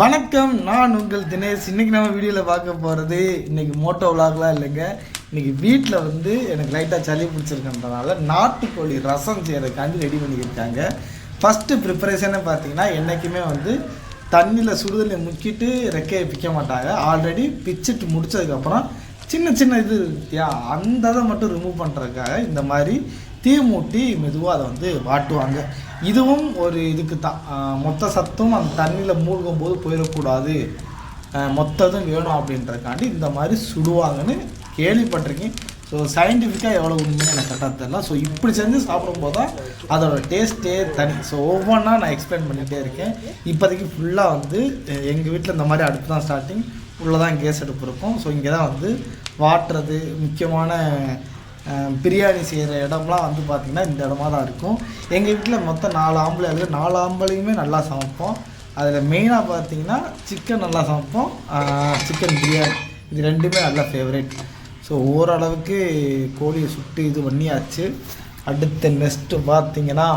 வணக்கம் நான் உங்கள் தினேஷ். இன்னைக்கு நம்ம வீடியோவில் பார்க்க போகிறது இன்னைக்கு மோட்டோ விலாக்லாம் இல்லைங்க. இன்னைக்கு வீட்டில் வந்து எனக்கு லைட்டாக சளி பிடிச்சிருக்கன்றனால நாட்டுக்கோழி ரசம் செய்யறதுக்காண்டி ரெடி பண்ணியிருக்காங்க. ஃபஸ்ட்டு ப்ரிப்பரேஷனே பார்த்தீங்கன்னா என்றைக்குமே வந்து தண்ணியில் சுடுதண்ணியை முக்கிட்டு ரெக்கையை பிக்க மாட்டாங்க. ஆல்ரெடி பிச்சுட்டு முடிச்சதுக்கப்புறம் சின்ன சின்ன இது இருக்கியா அந்த இதை மட்டும் ரிமூவ் பண்ணுறதுக்காக இந்த மாதிரி தீ மூட்டி மெதுவாக அதை வந்து வாட்டுவாங்க. இதுவும் ஒரு இதுக்கு தான். மொத்த சத்தும் அந்த தண்ணியில் மூழ்கும் போது போயிடக்கூடாது மொத்ததும் வேணும் அப்படின்றதுக்காண்டி இந்த மாதிரி சுடுவாங்கன்னு கேள்விப்பட்டிருக்கேன். ஸோ சயின்டிஃபிக்காக எவ்வளோ உண்மையாக எனக்கு கரெக்டாக தெரியல. ஸோ இப்படி செஞ்சு சாப்பிடும்போது தான் அதோட டேஸ்ட்டே தனி. ஸோ ஒவ்வொன்றா நான் எக்ஸ்பிளைன் பண்ணிகிட்டே இருக்கேன். இப்போதைக்கு ஃபுல்லாக வந்து எங்கள் வீட்டில் இந்த மாதிரி அடுப்பு தான் ஸ்டார்டிங் உள்ளே தான் கேஸ் அடுப்பு இருக்கும். ஸோ இங்கே தான் வந்து வாட்டுறது. முக்கியமான பிரியாணி செய்கிற இடம்லாம் வந்து பார்த்திங்கன்னா இந்த இடமா தான் இருக்கும். எங்கள் வீட்டில் மொத்தம் நாலு ஆம்பளை இருக்குது நாலு ஆம்பளையுமே நல்லா சமைப்போம். அதில் மெயினாக பார்த்தீங்கன்னா சிக்கன் நல்லா சமைப்போம். சிக்கன் பிரியாணி. இது ரெண்டுமே நல்ல ஃபேவரேட் ஸோ ஓரளவுக்கு கோழியை சுட்டு இது பண்ணியாச்சு. அடுத்த நெக்ஸ்ட்டு பார்த்தீங்கன்னா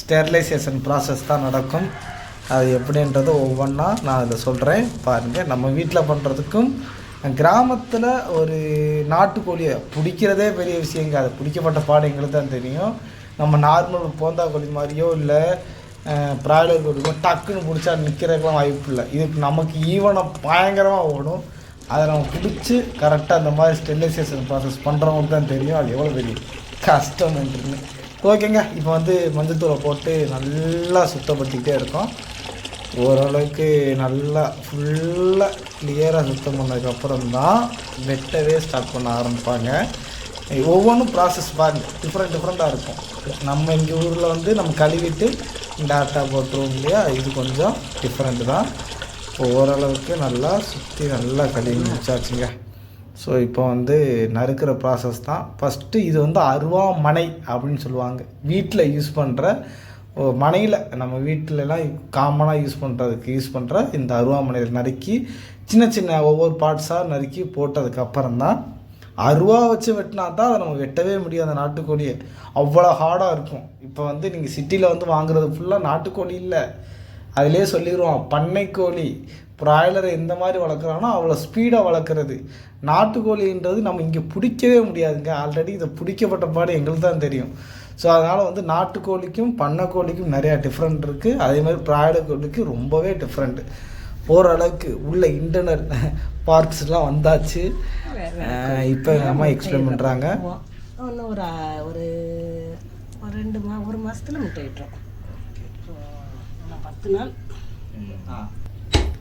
ஸ்டெர்லைசேஷன் ப்ராசஸ் தான் நடக்கும். அது எப்படின்றது ஒவ்வொன்றா நான் அதில் சொல்கிறேன் பாருங்கள் நம்ம வீட்டில் பண்ணுறதுக்கும் கிராமத்தில் ஒரு நாட்டுக்கோழியை பிடிக்கிறதே பெரிய விஷயங்க. அது பிடிக்கப்பட்ட பாடம் எங்களுக்கு தான் தெரியும். நம்ம நார்மல் போந்தா கோழி மாதிரியோ இல்லை ப்ராய்லர் கோழியோ டக்குன்னு பிடிச்சா நிற்கிறதுக்கெலாம் வாய்ப்பு இல்லை. இதுக்கு நமக்கு ஈவனை பயங்கரமாக ஓடும். அதை நம்ம பிடிச்சி கரெக்டாக அந்த மாதிரி ஸ்டெரிலைசேஷன் ப்ராசஸ் பண்ணுறவங்களுக்கு தான் தெரியும். அது எவ்வளோ பெரிய கஷ்டம்ன்றது ஓகேங்க. இப்போ வந்து மஞ்சத்தூளை போட்டு நல்லா சுத்தப்படுத்திக்கிட்டே இருக்கோம். ஓரளவுக்கு நல்லா ஃபுல்லாக கிளியராக சுத்தம் பண்ணதுக்கப்புறம் தான் வெட்டவே ஸ்டார்ட் பண்ண ஆரம்பிப்பாங்க. ஒவ்வொன்றும் ப்ராசஸ் பாருங்கள் டிஃப்ரெண்ட் டிஃப்ரெண்ட்டாக இருக்கும். நம்ம எங்கள் ஊரில் வந்து நம்ம கழுவிட்டு டேட்டா போட்டுருவோம் இல்லையா? இது கொஞ்சம் டிஃப்ரெண்ட் தான். இப்போ ஓரளவுக்கு நல்லா சுற்றி நல்லா கழுவி முடிச்சாச்சுங்க. ஸோ இப்போ வந்து நறுக்கிற ப்ராசஸ் தான். ஃபஸ்ட்டு இது வந்து அருவாமனை அப்படின்னு சொல்லுவாங்க. வீட்டில் யூஸ் பண்ணுற மனையில். நம்ம வீட்டிலலாம் காமனாக யூஸ் பண்ணுறதுக்கு யூஸ் பண்ணுற இந்த அருவாமனையில் நறுக்கி சின்ன சின்ன ஒவ்வொரு பார்ட்ஸாக நறுக்கி போட்டதுக்கப்புறம் தான் அருவா வச்சு வெட்டினா தான் அதை நம்ம வெட்டவே முடியும் அந்த நாட்டுக்கோழியை. அவ்வளோ ஹார்டாக இருக்கும். இப்போ வந்து நீங்கள் சிட்டியில் வந்து வாங்குறது ஃபுல்லாக நாட்டுக்கோழி இல்லை. அதிலே சொல்லிடுவோம் பண்ணைக்கோழி ப்ராய்லரை எந்த மாதிரி வளர்க்குறானோ அவ்வளோ ஸ்பீடாக வளர்க்குறது. நாட்டுக்கோழின்றது நம்ம இங்கே பிடிக்கவே முடியாதுங்க. ஆல்ரெடி இதை பிடிக்கப்பட்ட பாடு எங்களுக்கு தான் தெரியும். ஸோ அதனால் வந்து நாட்டுக்கோழிக்கும் பண்ணைக்கோழிக்கும் நிறையா டிஃப்ரெண்ட் இருக்குது அதே மாதிரி பிராய்லர் கோழிக்கு ரொம்பவே டிஃப்ரெண்ட்டு ஓரளவுக்கு உள்ள இன்டர்னல் பார்ட்ஸ்லாம் வந்தாச்சு. இப்போ எங்கள் அம்மா எக்ஸ்பிளைன் பண்ணுறாங்க இன்னும் ஒரு ஒரு ரெண்டு மா ஒரு மாதத்தில் முட்டை விட்டுரும். பத்து நாள்.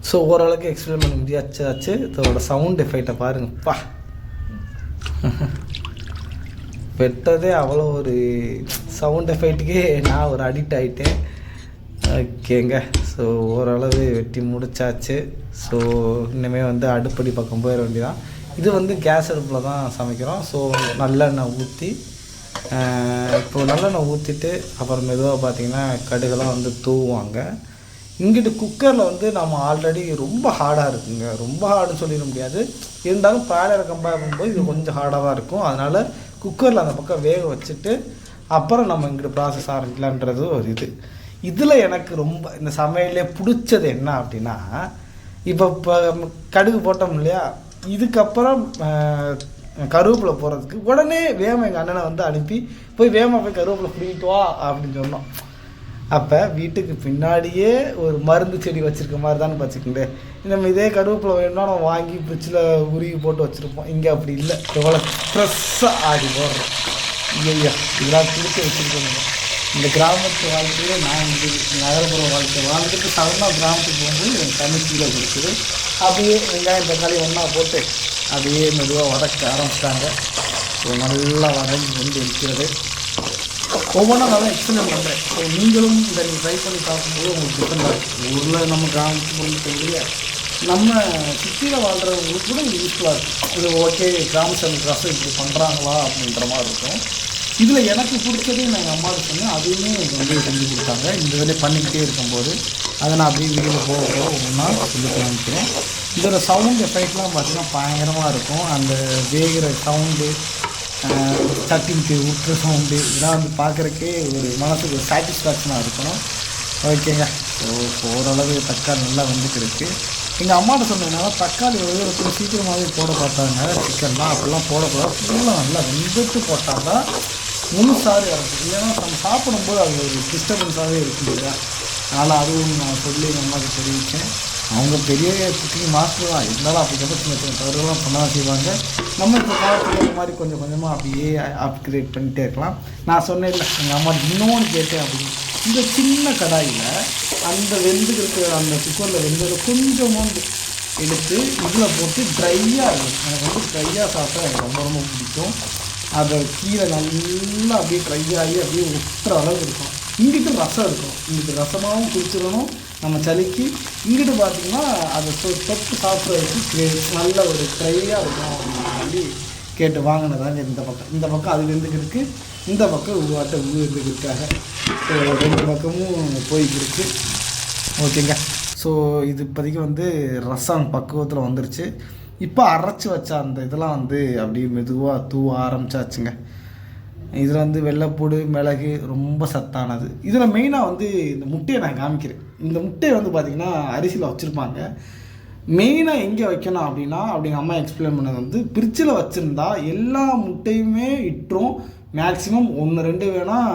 ஸோ ஓரளவுக்கு எக்ஸ்பிளைன் பண்ண முடியாச்சு ஆச்சு. இதோட சவுண்ட் எஃபெக்டை பாருங்கப்பா. பெட்டதே அவ்வளோ ஒரு சவுண்ட் எஃபெக்ட்டுக்கே நான் ஒரு அடிக்ட் ஆகிட்டேன் ஓகேங்க ஸோ ஓரளவு வெட்டி முடிச்சாச்சு. ஸோ இனிமேல் வந்து அடுப்படி பக்கம் போயிட வேண்டியதான் இது வந்து கேஸ் அடுப்பில் தான் சமைக்கிறோம். ஸோ நல்லெண்ணெய் ஊற்றி இப்போ நல்லெண்ணெய் ஊற்றிட்டு அப்புறம் மெதுவாக பார்த்திங்கன்னா கடுகெல்லாம் வந்து தூவுவாங்க. இங்கிட்டு குக்கரில் வந்து நம்ம ஆல்ரெடி ரொம்ப ஹார்டாக இருக்குங்க. ரொம்ப ஹார்டுன்னு சொல்லிட முடியாது. இருந்தாலும் பாலரை கம்பேர் பண்ணும்போது இது கொஞ்சம் ஹார்டாக தான் இருக்கும். அதனால் குக்கரில் அந்த பக்கம் வேக வச்சுட்டு அப்புறம் நம்ம இங்கிட்டு ப்ராசஸ் ஆரம்பிக்கலான்றது ஒரு இது. இதில் எனக்கு ரொம்ப இந்த சமையலே பிடிச்சது என்ன அப்படின்னா இப்போ இப்போ கடுகு போட்டோம் இல்லையா? இதுக்கப்புறம் ஆஹ், கருவேப்பிலை உடனே வேம எங்கள் அண்ணனை வந்து அனுப்பி போய் வேமா போய் கருவேப்பிலை பிடிக்கிட்டு வா அப்படின்னு சொன்னோம். அப்போ வீட்டுக்கு பின்னாடியே ஒரு மருந்து செடி வச்சுருக்க மாதிரி தான் வச்சுக்கோங்களேன் நம்ம இதே கருவேப்பிலை வேணும்னா நம்ம வாங்கி ஃப்ரிட்ஜில் உருகி போட்டு வச்சுருப்போம். இங்கே அப்படி இல்லை. எவ்வளோ ஃப்ரெஷ்ஷாக ஆடி போடுறோம். ஐயா இதெல்லாம் பிடிச்சி வச்சுருக்கோம். இந்த கிராமத்து வாழ்க்கையில நான் இந்த நகரப்புற வாழ்க்கை. வாழ்ந்துட்டு சடனாக கிராமத்துக்கு போகும்போது எனக்கு தண்ணி கீழே பிடிச்சிது அப்படியே வெங்காயம் தக்காளி ஒன்றா போட்டு அப்படியே மெதுவாக வதக்க ஆரம்பிச்சிட்டாங்க. ஸோ நல்லா வதங்கி கொண்டு இருக்கிறது. ஒவ்வொன்றா நான் எக்ஸ்பிளைன் பண்ணுறேன் ஸோ நீங்களும் இதை நீங்கள் ட்ரை பண்ணி பார்க்கும்போது உங்களுக்கு டிஃபரெண்டாக இருக்கும். ஊரில் நம்ம கிராமத்து பொருள் இல்லையா? நம்ம சிட்டியில் வாழ்கிறவங்களுக்கு கூட இது யூஸ்ஃபுல்லாக இருக்கும். இது ஓகே கிராம சமையல் ரசம் இப்படி பண்ணுறாங்களா அப்படின்ற மாதிரி இருக்கும். இதில் எனக்கு பிடிச்சதையும் நான் எங்கள் அம்மாவுக்கு சொன்னேன். அதையுமே எனக்கு வந்து செஞ்சு கொடுத்தாங்க. இந்த வேலையை பண்ணிக்கிட்டே இருக்கும்போது அதை நான் அப்படியே வீடியோ போக போக ஒன்றா சொல்லி காமிக்கிறேன். இதோட சவுண்ட் எஃபெக்ட்லாம் பார்த்திங்கன்னா பயங்கரமாக இருக்கும். அந்த வேகிற சவுண்டு சட்டின் ஊற்றுற சவுண்டு இதெல்லாம் வந்து பார்க்குறக்கே ஒரு மனசுக்கு ஒரு சாட்டிஸ்ஃபேக்ஷனாக இருக்கணும். ஓகேங்க. ஸோ ஓரளவு தக்காளி நல்லா வந்துட்டு இருக்கு எங்கள் அம்மாட்ட சொன்னதுனால தக்காளி வந்து சீக்கிரமாகவே போட பார்த்தாங்க. சிக்கன்லாம் அப்படிலாம் போடக்கூடாது. ஃபுல்லாக நல்லா வெந்துட்டு போட்டால் தான் முழு சாறு இறக்கும் இல்லைன்னா நம்ம சாப்பிடும்போது அது ஒரு டிஸ்டர்பன்ஸாகவே இருக்கு இல்லையா? அதனால் அதுவும் நான் சொல்லி எங்கள் தெரிவித்தேன் அவங்க பெரிய குக்கிங் மாஸ்டர் தான் இருந்தாலும் அப்படிக்கப்பட்ட சின்ன சின்ன தவறுலாம் பண்ண தான் செய்வாங்க. நம்ம இப்போ காலத்தில் இந்த மாதிரி கொஞ்சம் கொஞ்சமாக அப்படியே அப்கிரேட் பண்ணிகிட்டே இருக்கலாம். நான் சொன்னேன் இல்லை எங்கள் அம்மா இன்னொன்று கேட்டேன் அப்படின்னு. இந்த சின்ன கடாயில் அந்த வெந்துக்கிட்டு அந்த குக்கரில் வெந்ததை கொஞ்சமாக எடுத்து இதில் போட்டு ட்ரையாக இருக்கும். எனக்கு வந்து ட்ரையாக சாப்பிட்டா எனக்கு ரொம்ப ரொம்ப பிடிக்கும். அதை கீரை நல்லா அப்படியே ட்ரை ஆகி அப்படியே ஒட்டுற அளவு இருக்கும். இங்கிட்டு ரசம் இருக்கும். இங்கிட்டு ரசமாகவும் குடிச்சிடணும். நம்ம சலுக்கி இங்கிட்டு பார்த்தீங்கன்னா அதை தொ- தொட்டு சாப்பிட்றதுக்கு நல்ல ஒரு ட்ரையாக இருக்கும் அப்படின்னு சொல்லி கேட்டு வாங்கினதாங்க இந்த பக்கம். இந்த பக்கம் அது வெந்துக்கிருக்கு இந்த பக்கம் உருவாட்ட உருவத்துக்காக ஸோ ரெண்டு பக்கமும் போய்க்கிருக்கு. ஓகேங்க. ஸோ இது இப்போதைக்கு வந்து ரசம் பக்குவத்தில் வந்துருச்சு. இப்போ அரைச்சி வச்ச அந்த இதெல்லாம் வந்து அப்படியே மெதுவாக தூவ ஆரம்பிச்சாச்சுங்க. இதில் வந்து வெள்ளைப்பூடு மிளகு ரொம்ப சத்தானது. இதில் மெயினாக வந்து இந்த முட்டையை நான் காமிக்கிறேன். இந்த முட்டையை வந்து பார்த்திங்கன்னா அரிசியில் வச்சுருப்பாங்க. மெயினாக எங்கே வைக்கணும் அப்படின்னா அப்படிங்க அம்மா எக்ஸ்பிளைன் பண்ணது வந்து பிரிட்ஜில் வச்சுருந்தா எல்லா முட்டையுமே இட்டுரும் மேக்ஸிமம் ஒன்று ரெண்டு வேணால்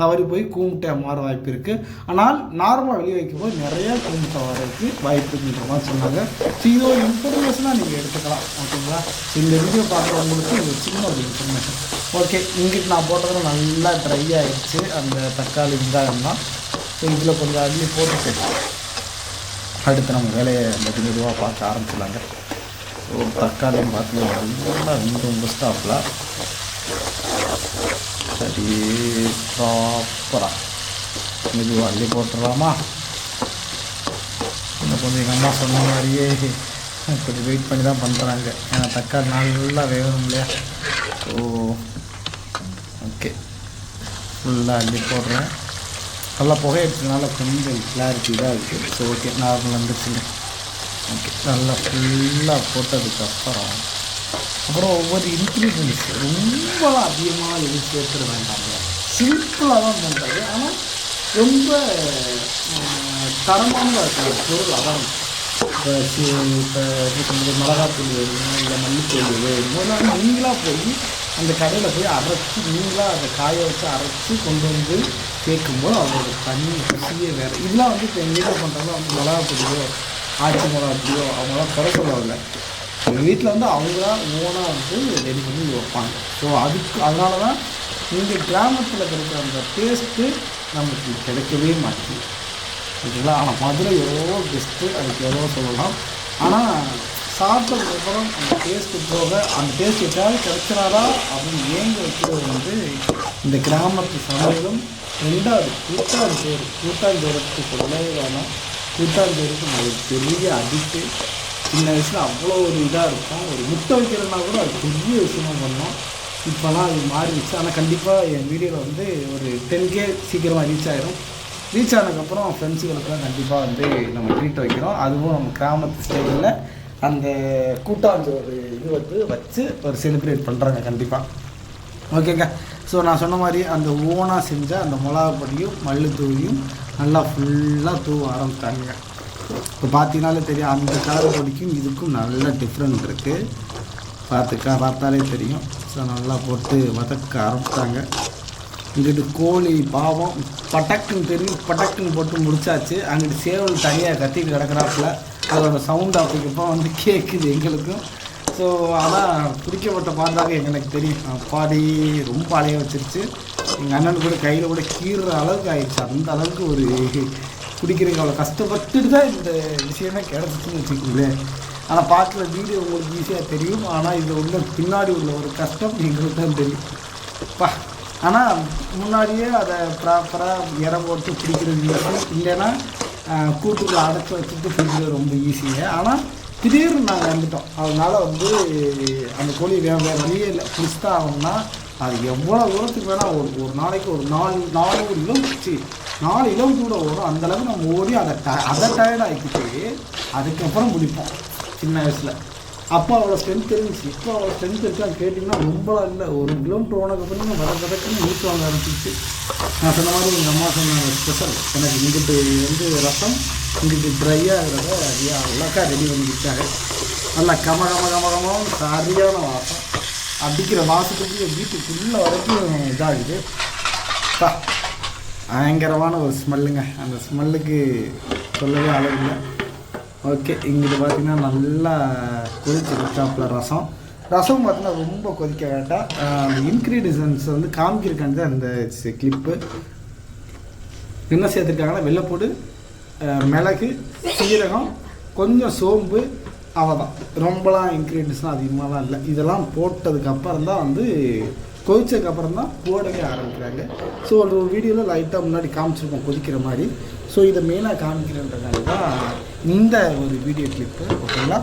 தவறி போய் கூமுட்டை மாற வாய்ப்பு இருக்குது ஆனால் நார்மலாக வெளியே வைக்கும்போது நிறைய கூமுட்டை வரதுக்கு வாய்ப்பு இருக்குன்ற மாதிரி சொன்னாங்க. ஸோ இது ஒரு இன்ஃபர்மேஷனாக நீங்கள் எடுத்துக்கலாம் ஓகேங்களா ஸோ இந்த வீடியோ பார்க்குறவங்களுக்கு இது சின்ன ஒரு இன்ஃபர்மேஷன் ஓகே இங்கிட்டு நான் போட்டதில் நல்லா ட்ரை ஆகிடுச்சு அந்த தக்காளி வெங்காயம்லாம் ஸோ இதில் கொஞ்சம் அள்ளி போட்டுட்டு அடுத்து நம்ம வேலையை மெது மெதுவாக பார்க்க ஆரம்பிச்சிடலாங்க. ஸோ தக்காளியும் பார்த்தீங்கன்னா நல்லா ரொம்ப உங்கள் ஸ்டாப்பில் சரி ப்ராப்பராக மெதுவாக அள்ளி போட்டுடலாமா? இன்னும் கொஞ்சம் எங்கள் அம்மா சொன்ன மாதிரியே கொஞ்சம் வெயிட் பண்ணி தான் பண்ணுறாங்க ஏன்னா தக்காளி நல்லா வேகணும் இல்லையா? ஸோ ஓகே ஃபுல்லாக அள்ளி போடுறேன். நல்லா புகையடிச்சதுனால கொஞ்சம் கிளாரிட்டி தான் இருக்குது ஸோ ஓகே நார்மல் வந்துச்சுங்க ஓகே நல்லா ஃபுல்லாக போட்டதுக்கப்புறம் அப்புறம் ஒவ்வொரு இன்க்ரீடியன்ஸ் ரொம்பலாம் அதிகமாக எதுவும் சேர்த்துட வேண்டாம் சிம்பிளாக தான் பண்ணுறது ஆனால் ரொம்ப தரமான தரமானதாக இருக்கிற பொருள் அதான். இப்போ இப்போ மிளகாத்தூள் வேணும் இல்லை மல்லித்தூள் வேணும் இதெல்லாம் நீங்களாக போய் அந்த கடையில் போய் அரைச்சி நீங்களாக அதை காய வச்சு அரைச்சி கொண்டு வந்து கேட்கும்போது அவங்களோட தண்ணி ருசியே வேறு இதெல்லாம் வந்து இப்போ எங்கள் வீட்டில் பண்ணுறாங்க வந்து மிளகா பொடியோ ஆச்சி மிளகா பொடியோ அவங்களாம் குறை சொல்லவில்லை எங்கள் வீட்டில் வந்து அவங்களா ஓனாக வந்து ரெடி பண்ணி வைப்பாங்க ஸோ அதுக்கு அதனால தான் இங்கே கிராமத்தில் கிடைக்கிற அந்த டேஸ்ட்டு நமக்கு கிடைக்கவே மாட்டேங்குது. ஓகேங்களா ஆனால் மதுரை எவ்வளோ பெஸ்ட்டு அதுக்கு எவ்வளோ சொல்லலாம். ஆனால் சாப்பிட்டதுக்கப்புறம் அந்த டேஸ்ட்டு போக அந்த டேஸ்ட் எப்பயாவது கிடைச்சிடாதா அப்படின்னு ஏங்க வைக்கிறது வந்து இந்த கிராமத்து சமையலும் ரெண்டாவது கூட்டாஞ்சோறு கூட்டாஞ்சோறுக்கு சொல்லவே வேணாம். கூட்டாஞ்சோறுக்கு பேருக்கு ஒரு பெரிய அடிக்ட்டு சின்ன வயசில் அவ்வளோ ஒரு இதாக இருக்கும். ஒரு முட்டை வைக்கிறதுனா கூட அது பெரிய விஷயமா பண்ணோம். இப்போலாம் அது மாறிடுச்சு. ஆனால் கண்டிப்பாக என் வீடியோவில் வந்து ஒரு டென் கே சீக்கிரமாக ரீச் ஆகிடும் ரீச் ஆனதுக்கப்புறம் ஃப்ரெண்ட்ஸுகளுக்குலாம் கண்டிப்பாக வந்து நம்ம ட்ரீட் வைக்கிறோம். அதுவும் நம்ம கிராமத்து ஸ்டைலில் அந்த கூட்டாஞ்சோறு இது வந்து வச்சு ஒரு செலிப்ரேட் பண்ணுறாங்க கண்டிப்பாக ஓகேங்க ஸோ நான் சொன்ன மாதிரி அந்த ஓனாக செஞ்ச அந்த மிளகா பொடியும் தூவியும் நல்லா ஃபுல்லாக தூவ ஆரம்பித்தாங்க இப்போ பார்த்தீங்கனாலே தெரியும் அந்த கலர் பொடிக்கும் இதுக்கும் நல்ல டிஃப்ரெண்ட் இருக்குது பார்த்துக்கா பார்த்தாலே தெரியும். ஸோ நல்லா போட்டு வதக்க ஆரம்பித்தாங்க இங்கிட்டு கோழி பாவம் பட்டக்குன்னு தெரியும் பட்டக்குன்னு போட்டு முடிச்சாச்சு. அங்கிட்டு சேவல் தனியாக கத்திட்டு கிடக்கிறாப்புல. அதோட சவுண்ட் அப்போ வந்து கேட்குது எங்களுக்கும். ஸோ அதான் பிடிக்கப்பட்ட பாட்டாக எங்களுக்கு தெரியும். அப்பாடி ரொம்ப அலைய வச்சிருச்சு. எங்கள் அண்ணன் கூட கையில் கூட கீறுற அளவுக்கு ஆயிடுச்சு. அந்த அளவுக்கு ஒரு பிடிக்கிறதுக்கு அவ்வளோ கஷ்டப்பட்டுட்டு தான் இந்த விஷயமே கிடச்சிச்சுன்னு வச்சுக்கோங்களேன். ஆனால் பாட்டில் வீடியோ உங்களுக்கு ஈஸியாக தெரியும். ஆனால் இதில் உள்ள பின்னாடி உள்ள ஒரு கஷ்டம் எங்களுக்கு தான் தெரியும். பா. ஆனால் முன்னாடியே அதை ப்ராப்பராக இற போட்டு பிடிக்கிறது ஈஸி இல்லைன்னா ஆஹ், கூட்டுக்குள்ள அடைச்சி வச்சுட்டு பிடிக்கிறது ரொம்ப ஈஸியாக ஆனால் திடீர்னு நாங்கள் வந்துட்டோம் அதனால் வந்து அந்த கோழி வேறு வேறு வழியே இல்லை. பிடிச்சிட்டா ஆகணும்னா அது எவ்வளோ தூரத்துக்கு வேணால் ஒரு ஒரு நாளைக்கு ஒரு நாலு நாலு இளம் நாலு இளம் கூட வரும் அந்தளவுக்கு நம்ம ஓடி அதை ட அதை டயர்ட் ஆக்கிட்டு அதுக்கப்புறம் முடிப்போம் சின்ன வயசில். அப்போ அவ்வளோ ஸ்ட்ரென்த் இருந்துச்சு. இப்போ அவ்வளோ ஸ்ட்ரென்த் இருக்கான்னு கேட்டிங்கன்னா ரொம்பலாம் இல்லை. ஒரு கிலோமீட்டர் ஓனக்கு பண்ணி வர வதக்குன்னு மூச்சு வாங்க ஆரம்பிச்சிச்சு நான் சொன்ன மாதிரி எங்கள் அம்மா சொன்ன ஸ்பெஷல். எனக்கு இங்கிட்டு வந்து ரசம் இங்கிட்டு ட்ரையாக இருக்கிறத ஐயா அவ்வளோக்கா ரெடி பண்ணி நல்லா கம கம கம கமம் சரியான வாசம். அடிக்கிற வாசத்துக்கு என் வீட்டுக்குள்ளே வரைக்கும் இதாகுது. பயங்கரமான ஒரு ஸ்மெல்லுங்க அந்த ஸ்மெல்லுக்கு சொல்லவே அளவில்லை. ஓகே இங்கிட்டு பார்த்தீங்கன்னா நல்லா கொதிச்சு வச்சாப்புல ரசம். ரசம் பார்த்தீங்கன்னா ரொம்ப கொதிக்க வேண்டாம். அந்த இன்க்ரீடியன்ஸ் வந்து காமிக்கிருக்காங்க அந்த கிளிப்பு என்ன சேர்த்துருக்காங்கன்னா வெள்ளைப்பூடு மிளகு சீரகம் கொஞ்சம் சோம்பு அவதான் ரொம்பலாம் இன்க்ரீடியன்ஸ்லாம் அதிகமாகலாம் இல்லை. இதெல்லாம் போட்டதுக்கப்புறம் தான் வந்து கொதிச்சதுக்கு அப்புறம் தான் போடவே ஆரம்பிக்கிறாங்க ஸோ ஒரு வீடியோவில் லைட்டாக முன்னாடி காமிச்சிருக்கோம் கொதிக்கிற மாதிரி. ஸோ இதை மெயினாக காமிக்கிறேன்றதுனால தான் இந்த ஒரு வீடியோ கிளிப்பு ஓகேங்களா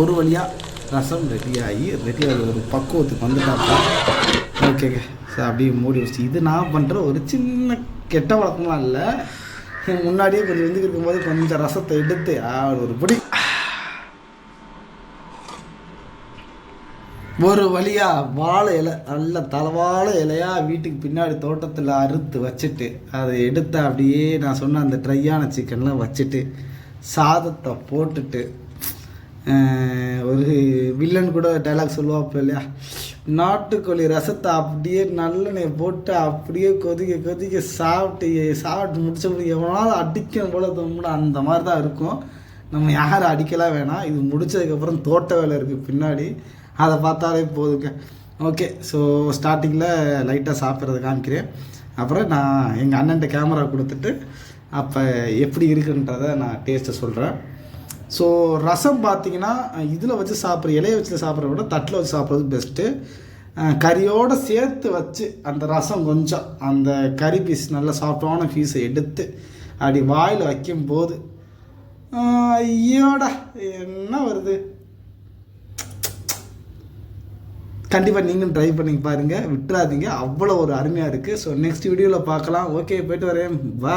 ஒரு வழியாக ரசம் ரெடியாகி ஆகி ரெடி ஒரு பக்குவத்துக்கு வந்துட்டாப்பா. ஓகேங்க ஸோ அப்படியே மூடி வச்சு இது நான் பண்ணுற ஒரு சின்ன கெட்ட வழக்கம்லாம் இல்லை. முன்னாடியே கொஞ்சம் வந்து இருக்கும்போது கொஞ்சம் ரசத்தை எடுத்து ஒரு பிடி. ஒரு வழியா வாழை இலை நல்ல தலைவாழ இலையா வீட்டுக்கு பின்னாடி தோட்டத்தில் அறுத்து வச்சுட்டு அதை எடுத்து அப்படியே நான் சொன்ன அந்த ட்ரையான சிக்கன்லாம் வச்சுட்டு சாதத்தை போட்டுட்டு ஒரு வில்லன் கூட டைலாக் சொல்லுவாப்போ இல்லையா? நாட்டுக்கோழி ரசத்தை அப்படியே நல்லெண்ணெய் போட்டு அப்படியே கொதிக்க கொதிக்க சாப்பிட்டு சாப்பிட்டு முடிச்ச எவ்வளோ அடிக்கணும் போல தோணும்னா அந்த மாதிரி தான் இருக்கும். நம்ம யாரும் அடிக்கலாம் வேணாம். இது முடிச்சதுக்கப்புறம் தோட்ட வேலை இருக்குது பின்னாடி. அதை பார்த்தாலே போதுங்க. ஓகே ஸோ ஸ்டார்டிங்கில் லைட்டாக சாப்பிட்றது காமிக்கிறேன். அப்புறம் நான் எங்கள் அண்ணன்ட்ட கேமரா கொடுத்துட்டு அப்போ எப்படி இருக்குன்றதை நான் டேஸ்ட்டை சொல்கிறேன் ஸோ ரசம் பார்த்தீங்கன்னா இதில் வச்சு சாப்பிட்ற இலையை வச்சு சாப்பிட்ற விட தட்டில் வச்சு சாப்பிட்றது பெஸ்ட்டு கறியோடு சேர்த்து வச்சு அந்த ரசம் கொஞ்சம் அந்த கறி பீஸ் நல்ல சாஃப்டான பீஸை எடுத்து அப்படி வாயில் வைக்கும்போது ஐயோடா என்ன வருது? கண்டிப்பாக நீங்களும் ட்ரை பண்ணி பாருங்கள் விட்டுறாதீங்க. அவ்வளோ ஒரு அருமையாக இருக்குது ஸோ நெக்ஸ்ட் வீடியோவில் பார்க்கலாம். ஓகே போயிட்டு வரேன். வா